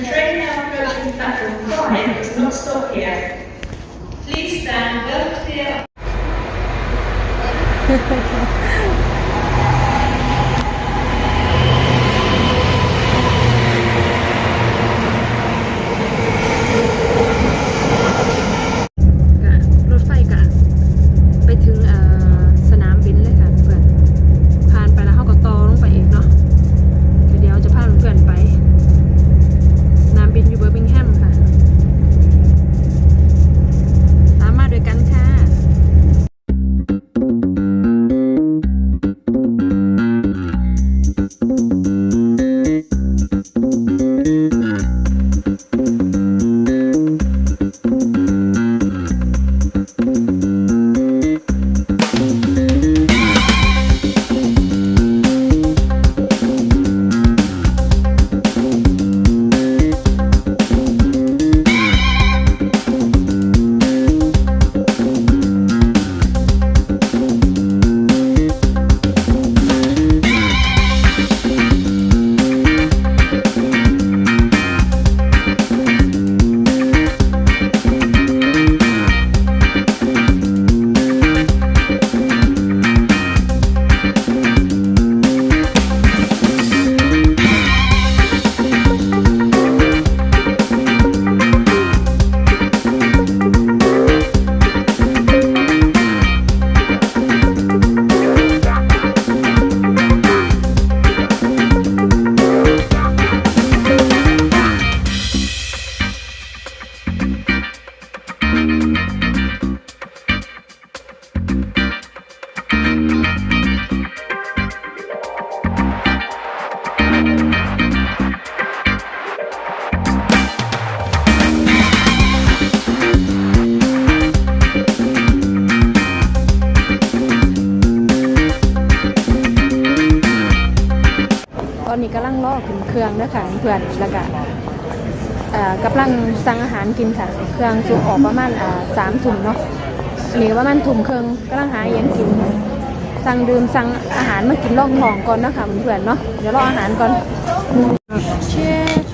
the train now approaching platform 5 does not stop here. Please stand. Well clear เครื่องเด้อค่ะเพื่อนแล้วก็เอ่อกำลังสั่งอาหารกินค่ะ เครื่องสุออกประมาณอ่าสามถุงเนาะอันนี้ก็ประมาณถุงครึ่องกำลังหาอหยังกิน สั่งดื่มสั่งอาหารมากินรองทองก่อนนะคะเพื่อนเนาะเดี๋ยวรออาหารก่อนเช็ด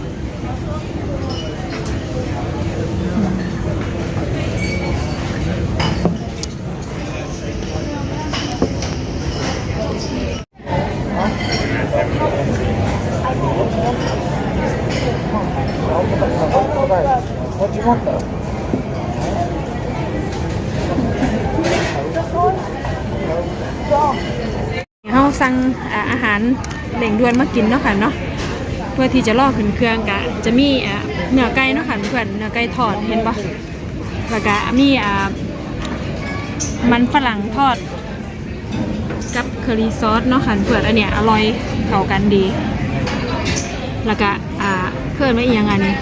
เราสั่งอาหารเล่งด่วนมากินเนาะค่ะเนาะเพื่อที่จะล่อขึ้นเครื่องกะจะมีเนื้อไก่เนาะค่ะเพื่อนเนื้อไก่ทอดเห็นปะแล้วก็มีอ่มันฝรั่งทอด กับเคอรี่ซอสเนาะค่ะเพื่อนอันเนี้ยอร่อยเข้ากันดี แล้วก็ เพื่อนว่าอีกอย่างอันนี้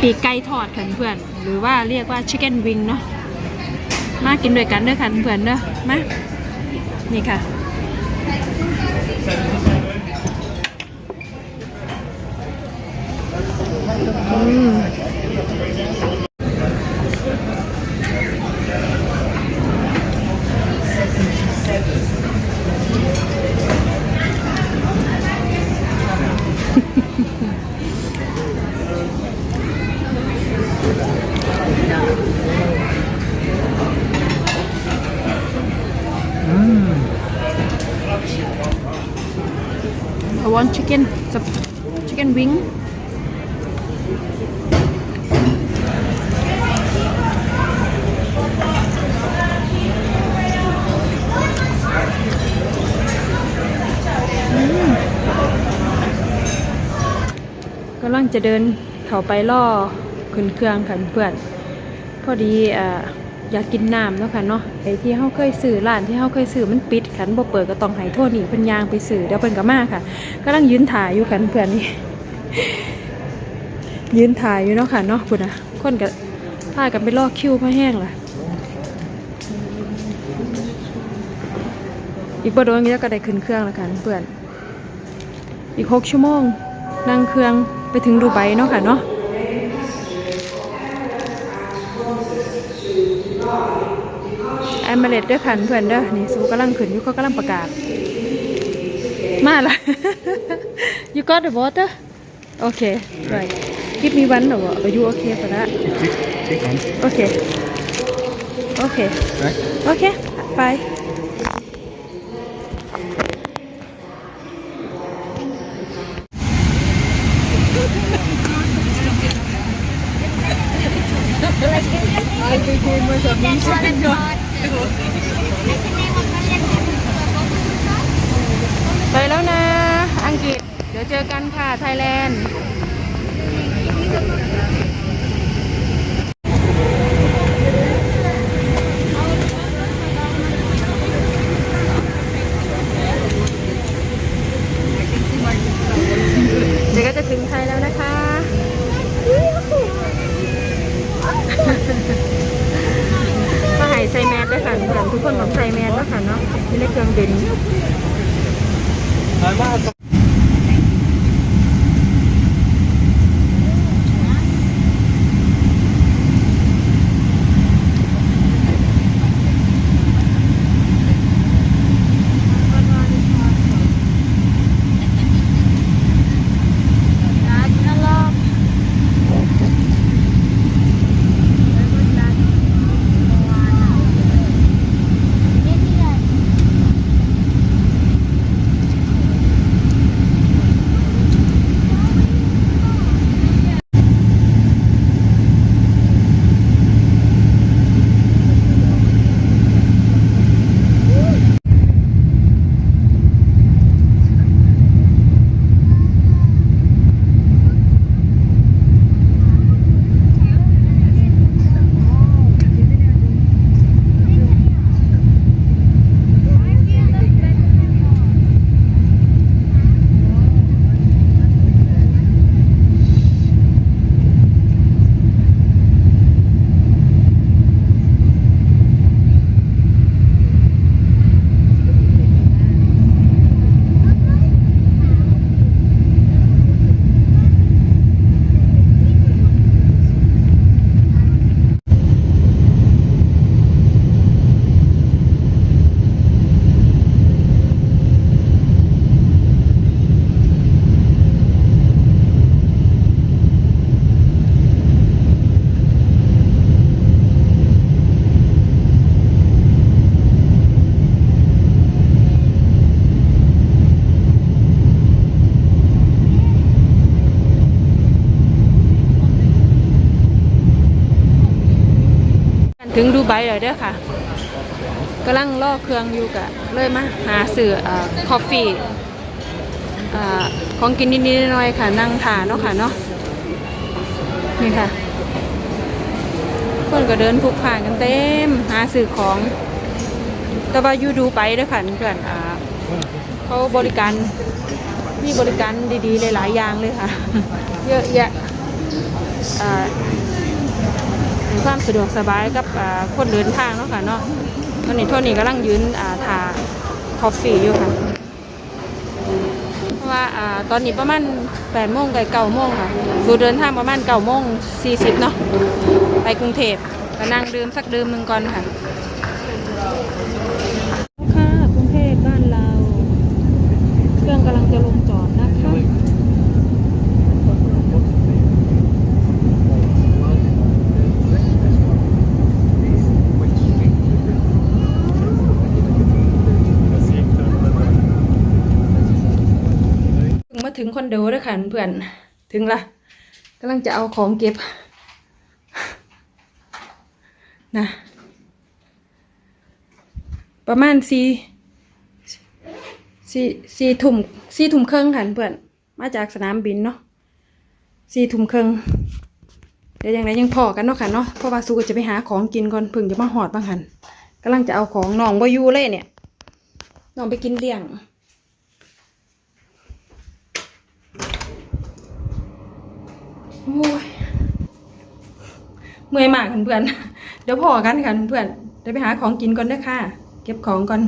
ปีกไก่ทอดค่ะเพื่อน หรือว่าเรียกว่าชิคเก้นวิงเนาะมากินด้วยกันเด้อค่ะเพื่อนเด้อมานี่ค่ะอืม want chicken chicken wing กำลังจะเดินเข้าไปล่อขึ้นเครื่องค่ะเพื่อนพอดีอ่า อยากกินน้ำเนาะค่ะเนาะไอ้ที่เฮาเคยซื้อร้านที่เฮาเคยซื้อมันปิดคันบ่เปิดก็ต้องให้โทษนี่เพิ่นยางไปซื้อเดี๋ยวเพิ่นก็มาค่ะกำลังยืนถ่ายอยู่กันเพื่อนนี่ยืนถ่ายอยู่เนาะค่ะเนาะคุณนะคนก็พากันไปรอคิวมาแห้งล่ะอีกบ่โดนนี้ก็ได้ขึ้นเครื่องแล้วกันเพื่อน อีกหกชั่วโมงนั่งเครื่องไปถึงดูไบเนาะค่ะเนาะ แอมเบเลตด้วยค่ะเพื่อนเด้อนี่สูกำลังขึ้นอยู่เขากำลังประกาศ มาละ you got the water Okay, right. Give me one or are you okay for that? Take, take one. Okay. Okay. Right? Okay. Bye. ไปแล้วนะ อังกฤษ เดี๋ยวเจอกันค่ะ ไทยแลนด์เดี๋ยวก็จะถึงไทยแล้วนะคะก็หายใส่แมสด้วยค่ะเพื่อทุกคนต้องใส่แมสแล้วค่ะเนาะไม่ได้เครื่องบิน ถึงดูไบแล้วเด้อค่ะกำลังล่อเครื่องอยู่กะเลยมาหาสื่อคอฟฟี่ของกินนิดๆหน่อยๆค่ะ นั่งทานเนาะค่ะเนาะนี่ค่ะ คนก็เดินพลุกผ่านกันเต็ม หาสื่อของ แต่ว่าอยู่ดูไปเด้อค่ะเพื่อนเขาบริการมีบริการดีๆหลายๆอย่างเลยค่ะ เยอะแยะ ความสะดวกสบายกับคนเดินทางเนาะค่ะเนาะตอนนี้โทนี่กำลังยืนอ่าทาคอฟฟี่อยู่ค่ะเพราะว่าอาตอนนี้ประมาณ8โมงกับ9โมงค่ะสูเดินทางประมาณ9โมงสี่สิบเนาะไปกรุงเทพก็นั่งดื่มสักดื่มหนึ่งก่อนค่ะกรุงเทพบ้านเรา เครื่องกำลังจะลงจอดนะคะ ถึงมาถึง คอนโดแล้วค่ะเพื่อนถึงละกำลังจะเอาของเก็บนะประมาณสี่สี่สี่ทุ่มสี่ทุ่มครึ่งค่ะเพื่อนมาจากสนามบินเนาะสี่ทุ่มครึ่งเดี๋ยวยังไงยังพอกันเนาะค่ะเนาะเพราะว่าสูก็จะไปหาของกินก่อนเพิ่งจะมาหอดบางหันกำลังจะเอาของน้องบอยูเลยเนี่ยน้องไปกินเลี้ยง โอ้ยเมื่อยมากเพื่อนๆเดี๋ยวพอกันค่ะเพื่อนๆเดี๋ยวไปหาของกินก่อนเด้อค่ะ เก็บของก่อน